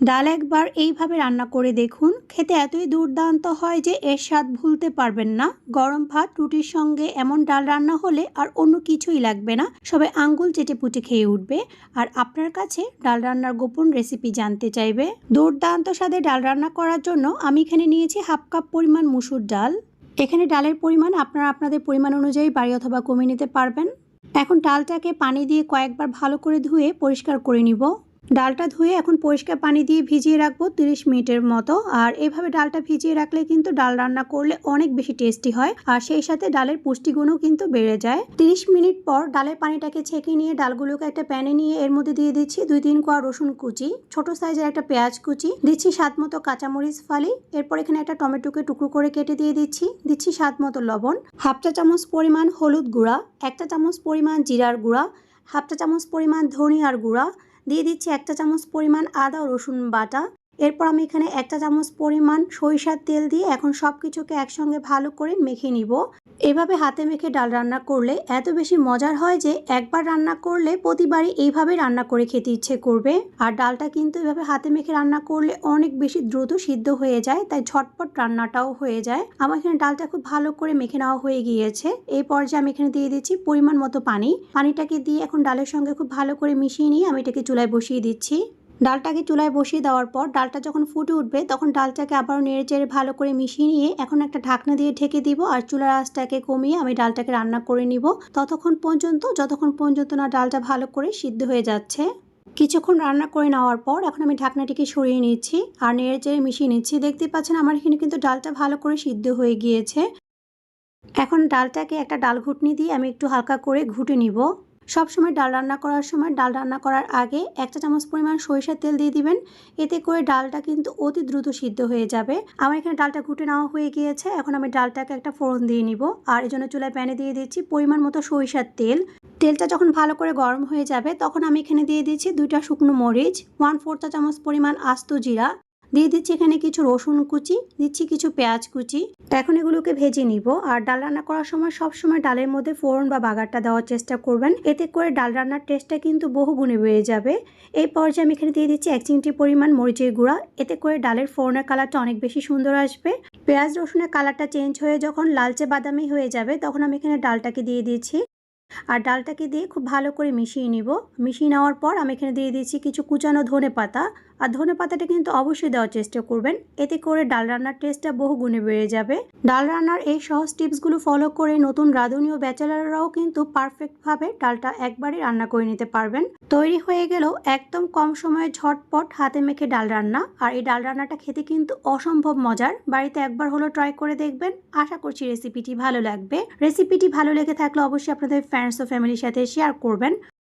ডাল একবার এইভাবে রান্না করে দেখুন। খেতে এতই দুর্দান্ত হয় যে এর স্বাদ ভুলতে পারবেন না। গরম ভাত, রুটির সঙ্গে এমন ডাল রান্না হলে আর অন্য কিছুই লাগবে না। সবাই আঙ্গুল চেটে পুটে খেয়ে উঠবে। আর আপনার কাছে ডাল রান্নার গোপন রেসিপি জানতে চাইবে? দুর্দান্ত স্বাদে ডাল রান্না করার জন্য আমি এখানে নিয়েছি হাফ কাপ পরিমাণ মুসুর ডাল। এখানে ডালের পরিমাণ আপনারা আপনাদের পরিমাণ অনুযায়ী বাড়ি অথবা কমিয়ে নিতে পারবেন। এখন ডালটাকে পানি দিয়ে কয়েকবার ভালো করে ধুয়ে পরিষ্কার করে নিব। ডালটা ধুয়ে এখন পরিষ্কার পানি দিয়ে ভিজিয়ে রাখব তিরিশ মিনিটের মতো। আর এভাবে ডালটা ভিজিয়ে রাখলে কিন্তু ডাল রান্না করলে অনেক বেশি টেস্টি হয়। আর সেই সাথে ডালের পুষ্টিগুণও কিন্তু বেড়ে যায়। তিরিশ মিনিট পর ডালের পানিটাকে ছেঁকে নিয়ে ডালগুলোকে একটা প্যানে নিয়ে এর মধ্যে দিয়ে দিচ্ছি দুই তিন কোয়া রসুন কুচি, ছোট সাইজের একটা পেঁয়াজ কুচি, দিচ্ছি স্বাদ মতো কাঁচামরিচ ফালি, এরপর এখানে একটা টমেটোকে টুকরো করে কেটে দিয়ে দিচ্ছি দিচ্ছি স্বাদ মতো লবণ, হাফ চা চামচ পরিমাণ হলুদ গুঁড়া একটা চামচ পরিমাণ জিরার গুঁড়া, হাফ চা চামচ পরিমাণ ধনিয়ার গুঁড়া দিয়ে দিচ্ছি একটা চামচ পরিমাণ আদা রসুন বাটা। এরপর আমি এখানে একটা চামচ পরিমাণ সরিষার তেল দিয়ে এখন সব কিছুকে একসঙ্গে ভালো করে মেখে নিব। এভাবে হাতে মেখে ডাল রান্না করলে এত বেশি মজার হয় যে একবার রান্না করলে প্রতিবারই এইভাবে রান্না করে খেতে ইচ্ছে করবে। আর ডালটা কিন্তু এভাবে হাতে মেখে রান্না করলে অনেক বেশি দ্রুত সিদ্ধ হয়ে যায়, তাই ঝটপট রান্নাটাও হয়ে যায়। আমার এখানে ডালটা খুব ভালো করে মেখে নেওয়া হয়ে গিয়েছে। এই পর্যায়ে আমি এখানে দিয়ে দিচ্ছি পরিমাণ মতো পানি। পানিটাকে দিয়ে এখন ডালের সঙ্গে খুব ভালো করে মিশিয়ে নিয়ে আমি এটাকে চুলায় বসিয়ে দিচ্ছি। ডালটাকে চুলায় বসিয়ে দেওয়ার পর ডালটা যখন ফুটে উঠবে, তখন ডালটাকে আবারও নেড়ে চেড়ে ভালো করে মিশিয়ে নিয়ে এখন একটা ঢাকনা দিয়ে ঢেকে দিব আর চুলার আঁচটাকে কমিয়ে আমি ডালটাকে রান্না করে নিব। ততক্ষণ পর্যন্ত, যতক্ষণ পর্যন্ত না ডালটা ভালো করে সিদ্ধ হয়ে যাচ্ছে। কিছুক্ষণ রান্না করে নেওয়ার পর এখন আমি ঢাকনাটিকে সরিয়ে নিচ্ছি আর নেড়ে চেড়ে মিশিয়ে নিচ্ছি। দেখতে পাচ্ছেন আমার এখানে কিন্তু ডালটা ভালো করে সিদ্ধ হয়ে গিয়েছে। এখন ডালটাকে একটা ডাল ঘুটনি দিয়ে আমি একটু হালকা করে ঘুটে নিব। সব সময় ডাল রান্না করার সময় ডাল রান্না করার আগে একটা চামচ পরিমাণ সরিষার তেল দিয়ে দিবেন। এতে করে ডালটা কিন্তু অতি দ্রুত সিদ্ধ হয়ে যাবে। আমার এখানে ডালটা ঘুটে নেওয়া হয়ে গিয়েছে। এখন আমি ডালটাকে একটা ফোড়ন দিয়ে নিব। আর এই জন্য চুলায় প্যানে দিয়ে দিচ্ছি পরিমাণ মতো সরিষার তেল। তেলটা যখন ভালো করে গরম হয়ে যাবে, তখন আমি এখানে দিয়ে দিচ্ছি দুইটা শুকনো মরিচ ওয়ান ফোর চা চামচ পরিমাণ আস্ত জিরা দিয়ে দিচ্ছি এখানে কিছু রসুন কুচি, দিচ্ছি কিছু পেঁয়াজ কুচি। এখন এগুলোকে ভেজে নিব। আর ডাল রান্না করার সময় সব সময় ডালের মধ্যে ফোড়ন বা বাগারটা দেওয়ার চেষ্টা করবেন। এতে করে ডাল রান্নার টেস্টটা কিন্তু বহু গুণে বেড়ে যাবে। এই পর্যায়ে আমি এখানে দিয়ে দিচ্ছি এক চিমটি পরিমাণ মরিচের গুঁড়া। এতে করে ডালের ফোড়নের কালারটা অনেক বেশি সুন্দর আসবে। পেঁয়াজ রসুনের কালারটা চেঞ্জ হয়ে যখন লালচে বাদামি হয়ে যাবে, তখন আমি এখানে ডালটাকে দিয়ে দিচ্ছি। আর ডালটাকে দিয়ে খুব ভালো করে মিশিয়ে নিব। মিশিয়ে নেওয়ার পর আমি এখানে দিয়ে দিচ্ছি কিছু কুচানো ধনে পাতা। আর ধনে পাতাটা কিন্তু অবশ্যই দেওয়ার চেষ্টা করবেন। এতে করে ডাল রান্নার টেস্টটা বহু গুণে বেড়ে যাবে। ডাল রান্নার এই সহজ টিপসগুলো ফলো করে নতুন রাঁধুনি ও ব্যাচেলাররাও কিন্তু পারফেক্টভাবে ডালটা একবারই রান্না করে নিতে পারবেন। তৈরি হয়ে গেল একদম কম সময়ে ঝটপট হাতে মেখে ডাল রান্না। আর এই ডাল রান্নাটা খেতে কিন্তু অসম্ভব মজার। বাড়িতে একবার হলো ট্রাই করে দেখবেন। আশা করছি রেসিপিটি ভালো লাগবে। রেসিপিটি ভালো লেগে থাকলে অবশ্যই আপনাদের ফ্রেন্ডস ও ফ্যামিলির সাথে শেয়ার করবেন।